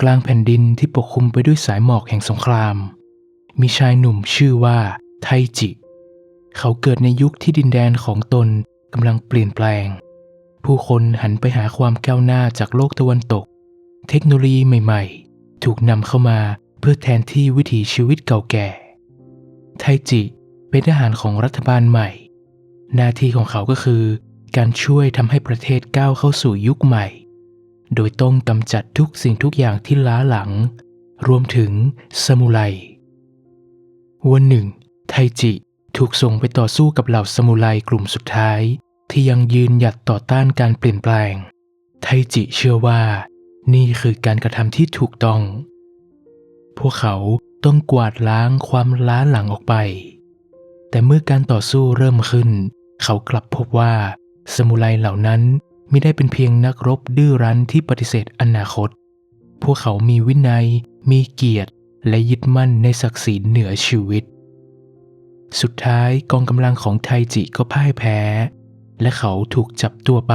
กลางแผ่นดินที่ปกคลุมไปด้วยสายหมอกแห่งสงคราม มีชายหนุ่มชื่อว่าไทจิ เขาเกิดในยุคที่ดินแดนของตนกำลังเปลี่ยนแปลง ผู้คนหันไปหาความก้าวหน้าจากโลกตะวันตก เทคโนโลยีใหม่ๆ ถูกนำเข้ามาเพื่อแทนที่วิถีชีวิตเก่าแก่ ไทจิเป็นทหารของรัฐบาลใหม่ หน้าที่ของเขาก็คือ การช่วยทำให้ประเทศก้าวเข้าสู่ยุคใหม่ โดยต้องกำจัดทุกสิ่งทุกอย่างที่ล้าหลัง รวมถึงสมุไร วันหนึ่ง ไทจิถูกส่งไปต่อสู้กับเหล่าสมุไรกลุ่มสุดท้าย ที่ยังยืนหยัดต่อต้านการเปลี่ยนแปลง ไทจิเชื่อว่า นี่คือการกระทำที่ถูกต้อง พวกเขาต้องกวาดล้างความล้าหลังออกไป แต่เมื่อการต่อสู้เริ่มขึ้น เขากลับพบว่าสมุไรเหล่านั้น ม่ได้เป็นเพียงนักรบดื้อรั้นที่ปฏิเสธอนาคต พวกเขามีวินัย มีเกียรติ และยึดมั่นในศักดิ์ศรีเหนือชีวิต สุดท้ายกองกำลังของไทจิก็พ่ายแพ้ และเขาถูกจับตัวไป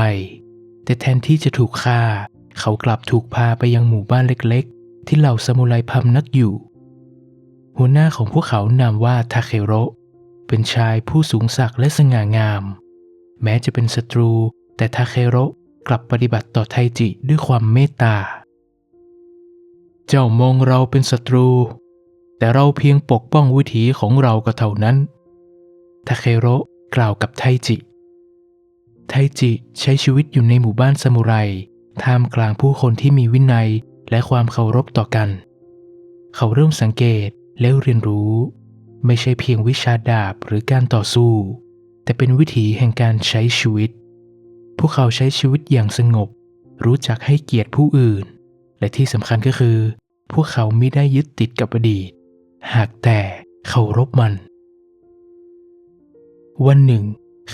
แต่แทนที่จะถูกฆ่า เขากลับถูกพาไปยังหมู่บ้านเล็กๆ ที่เหล่าซามูไรพำนักอยู่ หัวหน้าของพวกเขานามว่าทาเคโรเป็นชายผู้สูงศักดิ์และสง่างาม แม้จะเป็นศัตรู แต่ทาเคโรกลับปฏิบัติต่อไทจิด้วยความเมตตา เจ้ามองเราเป็นศัตรู แต่เราเพียงปกป้องวิถีของเราก็เท่านั้น ทาเคโรกล่าวกับไทจิ ไทจิใช้ชีวิตอยู่ในหมู่บ้านซามูไรท่ามกลางผู้คนที่มีวินัยและความเคารพต่อกัน เขาเริ่มสังเกตและเรียนรู้ ไม่ใช่เพียงวิชาดาบหรือการต่อสู้ แต่เป็นวิถีแห่งการใช้ชีวิต พวกเขาใช้ชีวิตอย่างสงบ รู้จักให้เกียรติผู้อื่น และที่สำคัญก็คือ พวกเขาไม่ได้ยึดติดกับอดีต หากแต่เคารพมัน วันหนึ่ง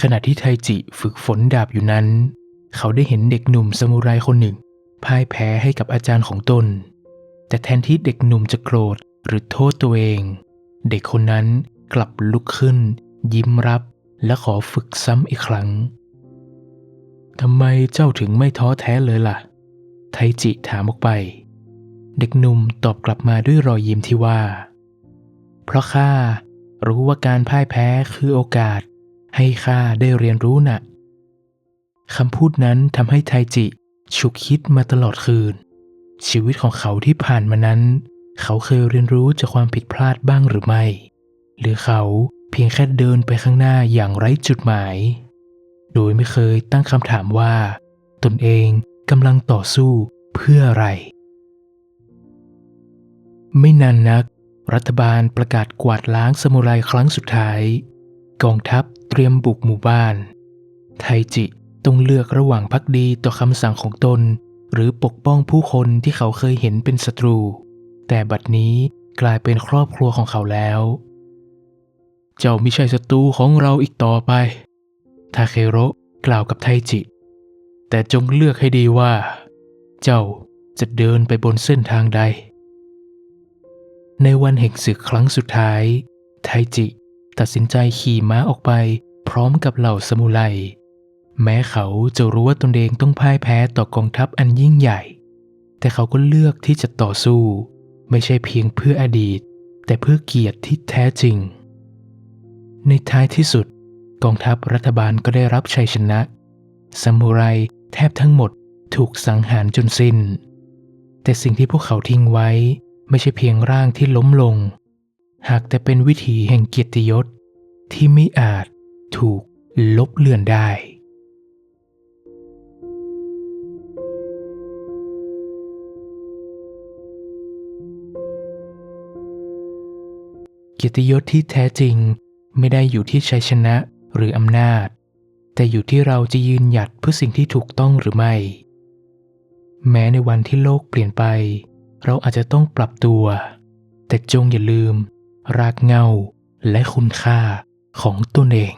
ขณะที่ไทจิฝึกฝนดาบอยู่นั้น เขาได้เห็นเด็กหนุ่มซามูไรคนหนึ่งพ่ายแพ้ให้กับอาจารย์ของตน แต่แทนที่เด็กหนุ่มจะโกรธหรือโทษตัวเอง เด็กคนนั้นกลับลุกขึ้น ยิ้มรับและขอฝึกซ้ำอีกครั้ง ทำไมเจ้าถึงไม่ท้อแท้เลยล่ะ ไทจิถามออกไป เด็กหนุ่มตอบกลับมาด้วยรอยยิ้มที่ว่า เพราะข้ารู้ว่าการพ่ายแพ้คือโอกาส ให้ข้าได้เรียนรู้นะ่ะคำพูดนั้นทำให้ไทจิฉุกคิดมาตลอดคืน ชีวิตของเขาที่ผ่านมานั้น เขาเคยเรียนรู้จากความผิดพลาดบ้างหรือไม่ หรือเขาเพียงแค่เดินไปข้างหน้าอย่างไร้จุดหมาย โดยไม่เคยตั้งคำถามว่า ตนเองกำลังต่อสู้เพื่ออะไร ไม่นานนัก รัฐบาลประกาศกวาดล้างสมุไรครั้งสุดท้าย กองทัพเตรียมบุกหมู่บ้าน ไทจิต้องเลือกระหว่างพักดีต่อคำสั่งของตน หรือปกป้องผู้คนที่เขาเคยเห็นเป็นศัตรู แต่บัดนี้กลายเป็นครอบครัวของเขาแล้ว เจ้าไม่ใช่ศัตรูของเราอีกต่อไป ทาเคโรกล่าวกับไทจิ แต่จงเลือกให้ดีว่า เจ้าจะเดินไปบนเส้นทางใด ในวันแห่งศึกครั้งสุดท้าย ไทจิตัดสินใจขี่ม้าออกไปพร้อมกับเหล่าสมุไรแม้เขาจะรู้ว่าตนเองต้องพ่ายแพ้ต่อกองทัพอันยิ่งใหญ่ แต่เขาก็เลือกที่จะต่อสู้ ไม่ใช่เพียงเพื่ออดีต แต่เพื่อเกียรติที่แท้จริง ในท้ายที่สุด กองทัพรัฐบาลก็ได้รับชัยชนะซามูไรแทบทั้งหมดถูกสังหารจนสิ้น แต่สิ่งที่พวกเขาทิ้งไว้ไม่ใช่เพียงร่างที่ล้มลง หากแต่เป็นวิถีแห่งเกียรติยศที่ไม่อาจถูกลบเลือนได้ เกียรติยศที่แท้จริงไม่ได้อยู่ที่ชัยชนะ หรืออำนาจ แต่อยู่ที่เราจะยืนหยัดเพื่อสิ่งที่ถูกต้องหรือไม่ แม้ในวันที่โลกเปลี่ยนไป เราอาจจะต้องปรับตัว แต่จงอย่าลืม รากเงาและคุณค่าของตนเอง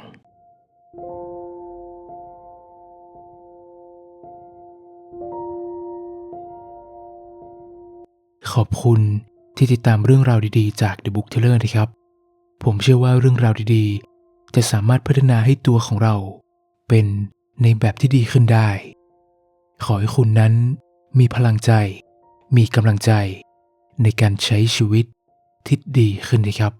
ขอบคุณที่ติดตามเรื่องราวดีๆ จาก The Book Teller นะครับ ผมเชื่อว่าเรื่องราวดีๆ จะสามารถพัฒนาให้ตัวของเรา เป็นในแบบที่ดีขึ้นได้ ขอให้คุณนั้นมีพลังใจ มีกำลังใจ ในการใช้ชีวิตที่ดีขึ้นนะครับ